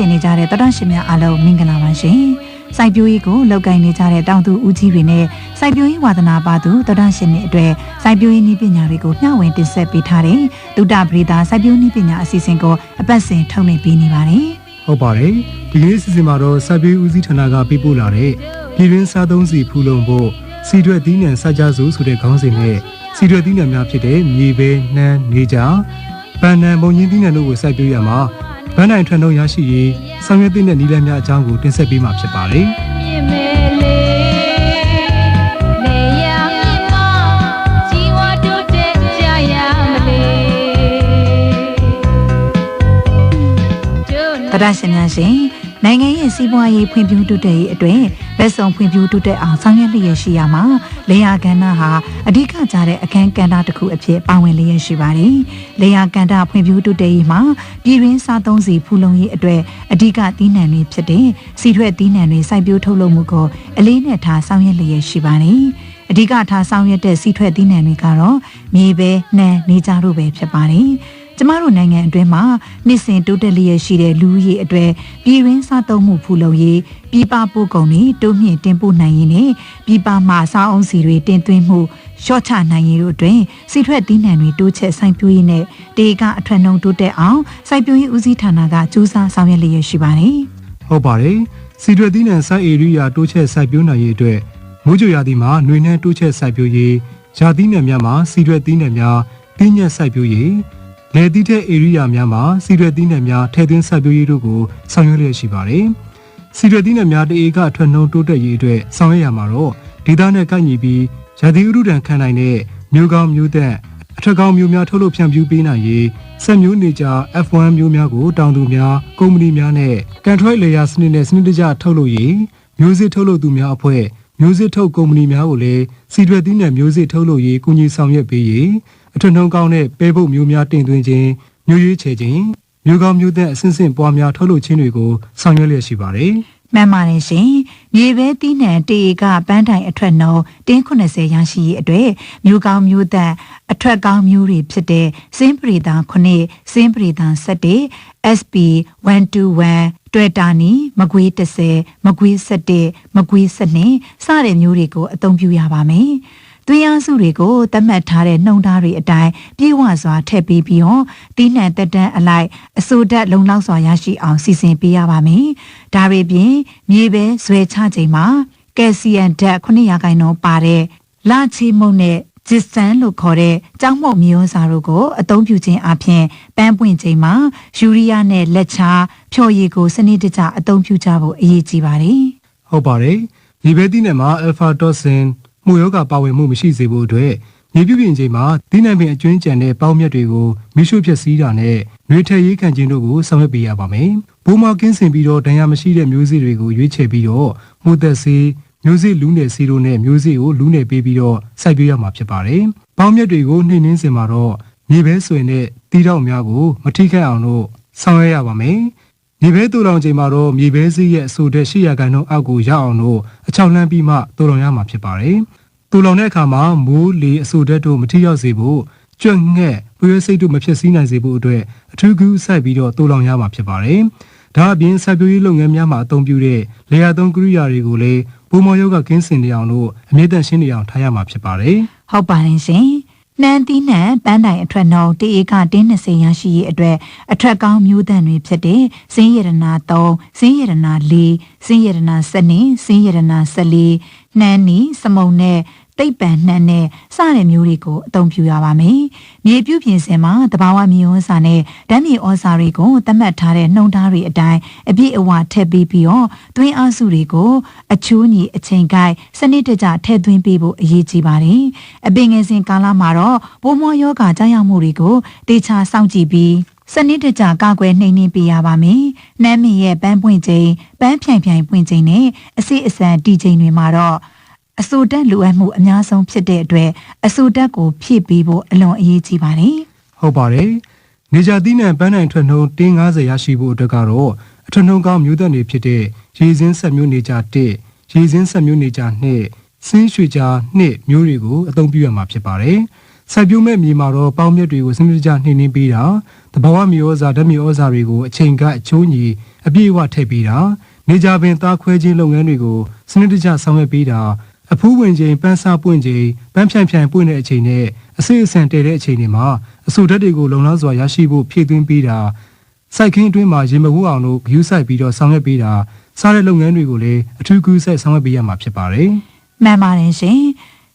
ရေဒီယိုကိုနားဆင်နေကြတဲ့တော်တော်ရှင်များအားလုံးမင်္ဂလာပါရှင်။စိုက်ပျိုးရေးကိုလောက်ကိုင်းနေကြတဲ့တောင်သူဦးကြီးတွေနဲ့စိုက်ပျိုးရေးဝါသနာပါသူတော်တော်ရှင်တွေအတွက်စိုက်ပျိုးရေးနည်းပညာတွေကိုမျှဝေတင်ဆက်ပေးထားတဲ့ဒုတာပရိသစိုက်ပျိုးနည်းပညာအစီအစဉ်ကိုအပတ်စဉ်ထုတ်လွှင့်ပေးနေပါတယ်။ဟုတ်ပါတယ်ဒီကနေ့စီစဉ်မှာတော့စပ်ပြေးဦးစီးဌာနကပေးပို့လာတဲ့ပြည်တွင်းစားသုံးစီဖူလုံဖို့စီရွက်သီးနှံစကြစုဆိုတဲ့ခေါင်းစဉ်နဲ့စီရွက်သီးနှံများဖြစ်တဲ့မြေပဲနှမ်းနေကြပန်းနံမုံညင်းသီးနှံတို့ကိုစိုက်ပျိုးရမှာ ဗန်းနိုင်ထွန်းတို့ရရှိရေးဆောင်ရွက်သင့်တဲ့နည်းလမ်းများအကြောင်းကိုတင်ဆက်ပေးမှာဖြစ်ပါတယ်မြင့်မဲ့လေးလေယာမြင့်မကြီးဝါတိုးတက်ကြရမလေးတို့တရရှင်များရှင် နိုင်ငံရဲ့စီးပွားရေးဖွံ့ဖြိုးတိုးတက်ရေးအတွက်ဗက်ဆောင်ဖွံ့ဖြိုးတိုးတက်အောင်ဆောင်ရွက်လျက်ရှိရမှာလေယာကဏ္ဍဟာအဓိကကျတဲ့အခန်းကဏ္ဍတစ်ခုအဖြစ်ပါဝင်လျက်ရှိပါတယ်။လေယာကဏ္ဍဖွံ့ဖြိုးတိုးတက်ရေးမှာပြည်တွင်းစားသုံးစီဖူလုံရေးအတွက်အဓိကသီးနှံတွေဖြစ်တဲ့စီရွက်သီးနှံတွေစိုက်ပျိုးထုတ်လုပ်မှုကိုအလေးနဲ့ထားဆောင်ရွက်လျက်ရှိပါတယ်။အဓိကထားဆောင်ရွက်တဲ့စီထွက်သီးနှံတွေကတော့မြေပဲနှမ်းနေကြတို့ပဲဖြစ်ပါတယ်။ ကျမတို့နိုင်ငံအတွင်းမှာနှစ်စဉ်တိုးတက်လျက်ရှိတဲ့လူဦးရေအတွက်ပြည်ရင်းစားသုံးမှုဖူလုံရေးပြည်ပပို့ကုန်တွေတိုးမြင့်တင်ပို့နိုင်ရေးနဲ့ပြည်ပမှာစားအုံးစီတွေတင်သွင်းမှုရှော့ချနိုင်ရေးတို့အတွင်စီထွက်သီးနှံတွေတိုးချက်ဆိုင်ပြိုးရေးနဲ့တေကအထွတ်နှုံတိုးတက်အောင်စိုက်ပျိုးရေးဦးစီးဌာနကစူးစမ်းဆောင်ရွက်လျက်ရှိပါတယ်။ဟုတ်ပါတယ်စီရွက်သီးနှံစိုက်ဧရိယာတိုးချက်စိုက်ပျိုးနိုင်ရေးအတွက်မိုးကြိုရာသီမှာຫນွေနှမ်းတိုးချက်စိုက်ပျိုးရေးရာသီးနှံများမှာစီရွက်သီးနှံများတင်းညက်စိုက်ပျိုးရေး လယ်သီးတဲ့ဧရိယာများမှာစီရွက်သီးနှံများထည့်သွင်းစိုက်ပျိုးရေးတို့ကိုဆောင်ရွက်လျက်ရှိပါတယ်စီရွက်သီးနှံများတအေကအထွတ်နှုံတိုးတက်ရေးအတွက်ဆောင်ရွက်ရမှာတော့ဒေသနဲ့ကိုက်ညီပြီးရာသီဥတုတန်ခံနိုင်တဲ့မျိုးကောင်းမျိုးသက်အထက်ကောင်းမျိုးများထုတ်လုပ်ဖြန့်ဖြူးပေးနိုင်ရေးစက်မျိုးနေကြ F1 မျိုးများကိုတောင်သူများကုမ္ပဏီများနဲ့ကန်ထရိုက်လေယာစနစ်နဲ့စနစ်တကျထုတ်လုပ်ရေးမျိုးစစ်ထုတ်လုပ်သူများအဖွဲ့မျိုးစစ်ထုတ်ကုမ္ပဏီများကိုလည်းစီတွယ်သီးနှံမျိုးစစ်ထုတ်လုပ်ရေးကူညီဆောင်ရွက်ပေးရေး အထွတ်နှုံကောင်းတဲ့ပဲပုတ်မျိုးများတင်သွင်းခြင်းမျိုးရွေးချယ်ခြင်းမျိုးကောင်းမျိုးသက်အဆင့်ဆင့်ပွားများထုတ်လုပ်ခြင်းတွေကိုဆောင်ရွက်လျက်ရှိပါတယ်။မှန်ပါတယ်ရှင်။မြေပဲတီးနှံတေကပန်းတိုင်အထွတ်နှုံတင်း80ရရှိရေးအတွက်မျိုးကောင်းမျိုးသက်အထွတ်ကောင်းမျိုးတွေဖြစ်တဲ့စင်းပရိသာ9စင်းပရိသာ17 SP 121တွေ့တာနီမကွေး30မကွေး17မကွေး12စတဲ့မျိုးတွေကိုအသုံးပြုရပါမယ်။ သွေးအားစုတွေကိုသတ်မှတ်ထားတဲ့နှုံသားတွေအတိုင်းပြေဝစွာထည့်ပေးပြီးတော့တီးနှံတက်တန်းအလိုက်အစိုးဓာတ်လုံလောက်စွာရရှိအောင်စီစဉ်ပေးရပါမယ်။ဒါတွေပြင်မြေပဲဇွဲချချိန်မှာကယ်ဆီယမ်ဓာတ်900ရာခိုင်နှုန်းပါတဲ့လချီမုံနဲ့ဂျစ်စန်လို့ခေါ်တဲ့ကြောင်းမုတ်မျိုးစာတို့ကိုအသုံးပြုခြင်းအပြင်ပန်းပွင့်ချိန်မှာယူရီးယားနဲ့လက်ချာဖြော်ရည်ကိုစနစ်တကျအသုံးပြုကြဖို့အရေးကြီးပါတယ်။ဟုတ်ပါတယ်။မြေပဲသီးနှံမှာ alpha toxin မှုယောဂပါဝင်မှုမရှိစေဖို့အတွက်မြေပြုပြင်ချိန်မှာသီးနှံပင်အကျွင်းကြံတဲ့ပေါင်းမြတ်တွေကိုမိရှုဖြစ်စည်းတာနဲ့နှွေထည့်ရေးခံခြင်းတို့ကိုဆောင်ရွက်ပေးရပါမယ်။ဘိုးမောက်ကင်းစင်ပြီးတော့ဒဏ်ရာမရှိတဲ့မျိုးစေ့တွေကိုရွေးချယ်ပြီးတော့မှုသက်စေးမျိုးစေ့လူးနယ်စီတို့နဲ့မျိုးစေ့ကိုလူးနယ်ပေးပြီးတော့စိုက်ပျိုးရမှာဖြစ်ပါတယ်။ပေါင်းမြတ်တွေကိုနှိမ့်နှင်းစင်မှာတော့မြေပဲဆွေနဲ့တီးတော့များကိုမထိခိုက်အောင်လို့ဆောင်ရွက်ရပါမယ်။ မြေပဲတူလောင်ချိန်မှာတော့မြေပဲစေးရဲ့အဆိုတဲ့800ခန်းနှုန်းအောက်ကိုရအောင်လို့အချောက်လှမ်းပြီးမှတူလောင်ရမှာဖြစ်ပါတယ်။တူလောင်တဲ့အခါမှာမိုးလေအဆိုတဲ့တို့မထိရောက်စေဖို့ကြွက်ငှက်ပွေးစိတ်တို့မဖြစ်စည်းနိုင်စေဖို့အတွက်အထူးကူးစိုက်ပြီးတော့တူလောင်ရမှာဖြစ်ပါတယ်။ဒါအပြင်စိုက်ပျိုးရေးလုပ်ငန်းများမှာအသုံးပြုတဲ့လေယာသုံးကိရိယာတွေကိုလည်းပုံမော်ယောဂကင်းစင်နေအောင်လို့အမြဲတမ်းရှင်းနေအောင်ထားရမှာဖြစ်ပါတယ်။ဟုတ်ပါတယ်ရှင်။ နှမ်းသီးနှံပန်းတိုင်အထွတ်နှုံတေဧကတင်း20ရရှိရေးအတွက်အထွတ်ကောင်းမျိုးတန်တွေဖြစ်တဲ့စင်းရတနာ3စင်းရတနာ4စင်းရတနာ7စင်းရတနာ14နှမ်းနီစမုံနဲ့ တိတ်ပံနှမ်းနဲ့စတဲ့မျိုးတွေကိုအသုံးပြုရပါမယ်။မြေပြုပြင်စင်မှာတဘာဝမြေဩစာနဲ့ဓာတ်မြေဩစာတွေကိုသတ်မှတ်ထားတဲ့နှုံသားတွေအတိုင်းအပြည့်အဝထည့်ပေးပြီးတော့သွင်းအားစုတွေကိုအချိုးညီအချိန်ကိုက်စနစ်တကျထည့်သွင်းပေးဖို့အရေးကြီးပါတယ်။အပင်ငယ်စဉ်ကာလမှာတော့ပိုးမောယောဂကြောင့်ရောက်မှုတွေကိုတေချာစောင့်ကြည့်ပြီးစနစ်တကျကာကွယ်နှိမ်နင်းပေးရပါမယ်။နမ်းမင်ရဲ့ပန်းပွင့်ချိန်ပန်းဖြိုင်ဖြိုင်ပွင့်ချိန်နဲ့အစိအစံတီချိန်တွေမှာတော့ အဆိုတက်လိုအပ်မှုအများဆုံးဖြစ်တဲ့အတွက်အဆိုတက်ကိုဖြည့်ပေးဖို့အလွန်အရေးကြီးပါတယ်။ဟုတ်ပါတယ်။နေကြသီးနှံပန်းနိုင်ထွက်နှုံးတင်း90ရရှိဖို့အတွက်ကတော့အထွတ်နှုံးကောင်းမျိုးသက်တွေဖြစ်တဲ့ရေစင်းဆက်မျိုးနေကြ1ရေစင်းဆက်မျိုးနေကြ2ဆင်းရွှေကြာ2မျိုးတွေကိုအသုံးပြုရမှာဖြစ်ပါတယ်။စိုက်ပျိုးမဲ့မြေမှာတော့ပေါင်းမြက်တွေကိုစနစ်တကျနှိမ့်နှင်းပေးတာတဘာဝမြေဩဇာဓာတ်မြေဩဇာတွေကိုအချိန်ကအချိုးညီအပြည့်အဝထည့်ပေးတာနေကြပင်သားခွဲခြင်းလုပ်ငန်းတွေကိုစနစ်တကျဆောင်ရွက်ပေးတာ အဖူးဝင်ချိန်ပန်းစားပွင့်ချိန်ပန်းဖြန့်ဖြန့်ပွင့်တဲ့အချိန်နဲ့အစိအစံတည်တဲ့အချိန်တွေမှာအဆူဓာတ်တွေကိုလုံလောက်စွာရရှိဖို့ဖြည့်သွင်းပေးတာစိုက်ခင်းအတွင်းမှာရေမကူအောင်လို့ဂယူးဆိုင်ပြီးတော့ဆောင်ရွက်ပေးတာစားတဲ့လုပ်ငန်းတွေကိုလည်းအထူးကူးဆိုင်ဆောင်ရွက်ပေးရမှာဖြစ်ပါတယ်မှန်ပါတယ်ရှင်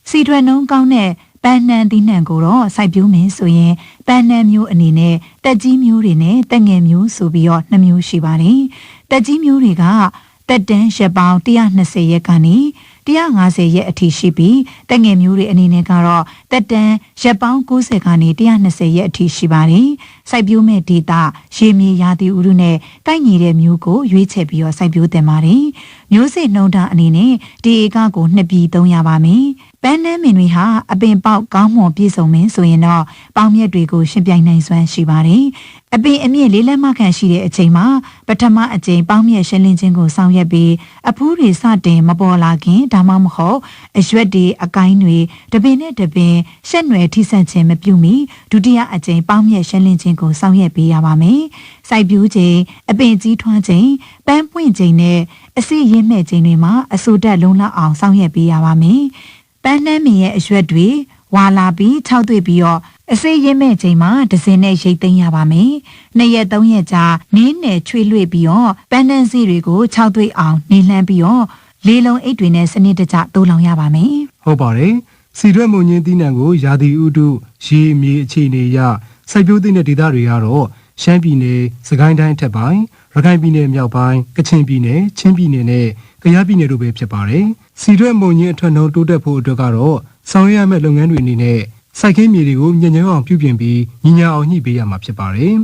စီထွယ်နှုံးကောင်းတဲ့ပန်းနှံသီးနှံကိုတော့စိုက်ပျိုးမယ်ဆိုရင်ပန်းနှံမျိုးအနေနဲ့တက်ကြီးမျိုးတွေနဲ့တက်ငယ်မျိုးဆိုပြီးတော့နှစ်မျိုးရှိပါတယ်တက်ကြီးမျိုးတွေက တက်တန်းရက်ပေါင်း120ရက်ကနေ150ရက်အထိရှိပြီးတက်ငယ်မျိုးတွေအနေနဲ့ကတော့တက်တန်းရက်ပေါင်း90ကနေ120ရက်အထိရှိပါတယ်စိုက်ပျိုးမဲ့ဒေတာရေမြေရာသီဥတုနဲ့ကိုက်ညီတဲ့မျိုးကိုရွေးချယ်ပြီးတော့စိုက်ပျိုးတင်ပါတယ်မျိုးစေ့နှုံတာအနေနဲ့ဒီဧကကိုနှစ်ပြည်သုံးရပါမယ် ပန်းနှမ်းမင်တွေဟာအပင်ပေါက်ကောင်းမွန်ပြည့်စုံမင်းဆိုရင်တော့ပေါင်မြက်တွေကိုရှင်ပြိုင်နိုင်စွမ်းရှိပါတယ်အပင်အမြင့်လေးလက်မခန့်ရှိတဲ့အချိန်မှာပထမအကြိမ်ပေါင်မြက်ရှင်းလင်းခြင်းကိုဆောင်ရွက်ပြီးအဖူးတွေစတင်မပေါ်လာခင်ဒါမှမဟုတ်အရွက်တွေအကိုင်းတွေတပင်နဲ့တပင်ရှက်နွယ်ထိစပ်ခြင်းမပြုမီဒုတိယအကြိမ်ပေါင်မြက်ရှင်းလင်းခြင်းကိုဆောင်ရွက်ပေးရပါမယ်စိုက်ပျိုးခြင်းအပင်ကြီးထွားခြင်းပန်းပွင့်ခြင်းနဲ့အစီရင်းမဲ့ခြင်းတွေမှာအဆူတက်လုံးလောက်အောင်ဆောင်ရွက်ပေးရပါမယ် ပန်းနှမ်းမင်ရဲ့အရွက်တွေဝါလာပြီးခြောက်သွေ့ပြီးတော့အစိရင်းမဲ့ချိန်မှာဒဇင်နဲ့ရိတ်သိမ်းရပါမယ်။နှစ်ရက်သုံးရက်ကြာနင်းနယ်ချွေလွေ့ပြီးတော့ပန်းတန်းစီတွေကိုခြောက်သွေ့အောင်နေလှမ်းပြီးတော့လေလုံးအိတ်တွေနဲ့စနစ်တကျတိုးလောင်ရပါမယ်။ဟုတ်ပါတယ်စီရွက်မုံညင်းသီးနှံကိုရာသီဥတုရေမြေအခြေအနေအရစိုက်ပျိုးသင့်တဲ့ဒေသတွေကတော့ ရှမ်းပြည်နယ်စကိုင်းတိုင်းအထက်ပိုင်းရခိုင်ပြည်နယ်မြောက်ပိုင်းကချင်ပြည်နယ်ချင်းပြည်နယ်နဲ့ကယားပြည်နယ်တို့ပဲဖြစ်ပါတယ်စီရွက်မုံညင်းအထွတ်နှုံတိုးတက်ဖို့အတွက်ကတော့ဆောင်ရွက်ရမယ့်လုပ်ငန်းတွေအနေနဲ့စိုက်ခင်းမြေတွေကိုညဉ့်ညွန့်အောင်ပြုပြင်ပြီးညီညာအောင်ညှိပေးရမှာဖြစ်ပါတယ်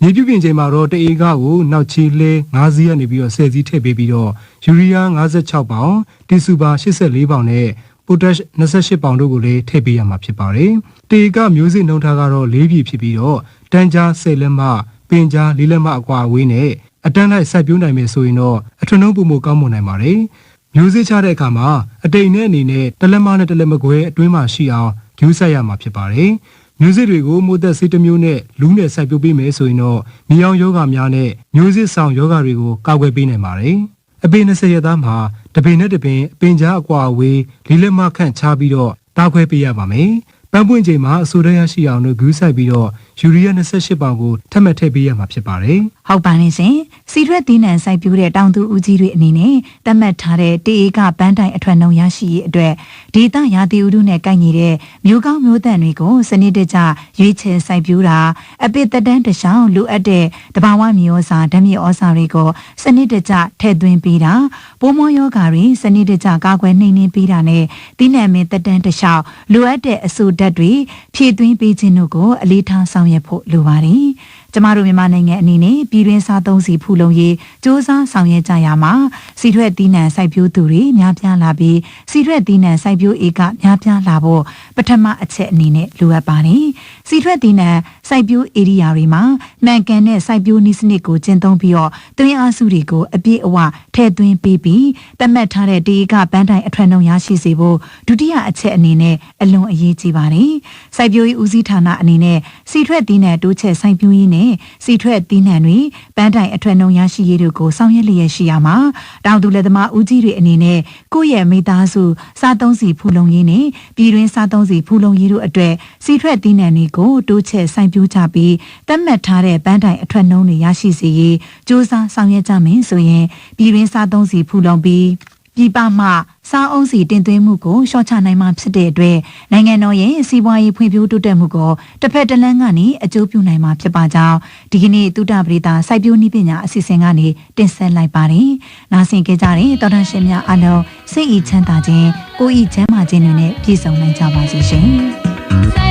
မြေပြုပြင်ချိန်မှာတော့တအေကကိုနောက်ချီလဲ9စီးကနေပြီးတော့10စီးထည့်ပေးပြီးတော့ယူရီးယား56ပေါင်တီဆူပါ84ပေါင်နဲ့ potash 28ပေါင်တို့ကိုလည်းထည့်ပေးရမှာဖြစ်ပါတယ်။တေကမျိုးစစ်နှုံထားကတော့၄ပြည်ဖြစ်ပြီးတော့တန်းကြား10လက်မပင်ကြား၄လက်မအကွာအဝေးနဲ့အတန်းလိုက်စိုက်ပျိုးနိုင်မယ်ဆိုရင်တော့အထွန်းနှုံးပုံမကောင်းမွန်နိုင်ပါတယ်။မျိုးစစ်ချတဲ့အခါမှာအတိမ်နဲ့အနေနဲ့တစ်လက်မနဲ့တစ်လက်မခွဲအတွင်းမှာရှိအောင်ဂူးဆက်ရမှာဖြစ်ပါတယ်။မျိုးစစ်တွေကိုမိုးသက်ဆေးတစ်မျိုးနဲ့လူးနဲ့စိုက်ပျိုးပေးမယ်ဆိုရင်တော့မြေအောင်ယောဂများနဲ့မျိုးစစ်ဆောင်ယောဂတွေကိုကာကွယ်ပေးနိုင်ပါတယ်။အပင်20ရက်သားမှာ တပင်နဲ့တပင်အပင်ကြားအကွာအဝေးလေးလက်မခန့်ချပြီးတော့တားခွဲပေးရပါမယ်။ပန်းပွင့်ချိန်မှာအဆိုရရရှိအောင်လို့ဂူးဆိုင်ပြီးတော့ယူရီးယား28ပေါင်ကိုထပ်မံထည့်ပေးရမှာဖြစ်ပါတယ်။ဟုတ်ပါနေစဉ်စီရွက်သီးနှံစိုက်ပျိုးတဲ့တောင်သူဦးကြီးတွေအနေနဲ့သတ်မှတ်ထားတဲ့တေအေကပန်းတိုင်အထွတ်နှုံရရှိရေးအတွက်ဒေသရာသီဥတုနဲ့ကိုက်ညီတဲ့မျိုးကောင်းမျိုးသန့်တွေကိုစနစ်တကျရွေးချယ်စိုက်ပျိုးတာအပစ်သက်တမ်းတစ်ချောင်းလိုအပ်တဲ့တဘာဝမြေဩဇာဓာတ်မြေဩဇာတွေကိုစနစ်တကျထည့်သွင်းပေးတာပိုးမောယောဂါတွေစနစ်တကျကာကွယ်နှိမ်နင်းပေးတာနဲ့သီးနှံမင်းသက်တမ်းတစ်ချောင်းလိုအပ်တဲ့အဆူဓာတ်တွေဖြည့်သွင်းပေးခြင်းတို့ကိုအလေးထားဆောင်ရွက်ဖို့လိုပါတယ်ကျမတို့မြန်မာနိုင်ငံအနေနဲ့ပြည်တွင်းစားသုံးစီဖူလုံရေးစ조사ဆောင်ရွက်ကြရမှာစီထွက်သီးနှံစိုက်ပျိုးသူတွေများပြားလာပြီးစီထွက်သီးနှံစိုက်ပျိုးဧကများပြားလာဖို့ပထမအချက်အနေနဲ့လိုအပ်ပါတယ်စီထွက်သီးနှံစိုက်ပျိုးဧရိယာတွေမှာမှန်ကန်တဲ့စိုက်ပျိုးနည်းစနစ်ကိုကျင့်သုံးပြီးတော့သွင်းအားစုတွေကိုအပြည့်အဝထည့်သွင်းပေးပြီးသတ်မှတ်ထားတဲ့တေဧကပန်းတိုင်အထွတ်နှုံရရှိစေဖို့ဒုတိယအချက်အနေနဲ့အလွန်အရေးကြီးပါတယ်စိုက်ပျိုးရေးဦးစီးဌာနအနေနဲ့စီထွက်သီးနှံတိုးချက်စိုက်ပျိုးရေးနဲ့စီထွက်သီးနှံတွေပန်းတိုင်အထွတ်နှုံရရှိရေးတို့ကိုဆောင်ရွက်လျက်ရှိရမှာတောင်သူလက်သမားဦးကြီးတွေအနေနဲ့ကိုယ့်ရဲ့မိသားစုစားသုံးစီဖူလုံရေးနဲ့ပြည်တွင်းစားသုံးစီဖူလုံရေးတို့အတွက်စီထွက်သီးနှံတွေကိုတိုးချက်စိုက်ပျိုးကြပြီးသတ်မှတ်ထားတဲ့ပန်းတိုင်အထွတ်နှုံတွေရရှိစေရေးစ조사ဆောင်ရွက်ကြမယ်ဆိုရင်ပြည်တွင်းစားသုံးစီဖူလုံပြီးပြည်ပမှစားအုံးစီတင်သွင်းမှုကိုရှော့ချနိုင်မှာဖြစ်တဲ့အတွက်နိုင်ငံတော်ရဲ့စီးပွားရေးဖွံ့ဖြိုးတိုးတက်မှုကိုတစ်ဖက်တစ်လမ်းကနေအကျိုးပြုနိုင်မှာဖြစ်ပါကြောင်းဒီကနေ့သုတပရိသစိုက်ပျိုးနည်းပညာအစီအစဉ်ကနေတင်ဆက်လိုက်ပါတယ်။နားဆင်ကြကြတဲ့တော်တော်ရှင်များအားလုံးစိတ်ဤချမ်းသာခြင်းကိုယ်ဤချမ်းသာခြင်းတွေနဲ့ပြည့်စုံနိုင်ကြပါစေရှင်။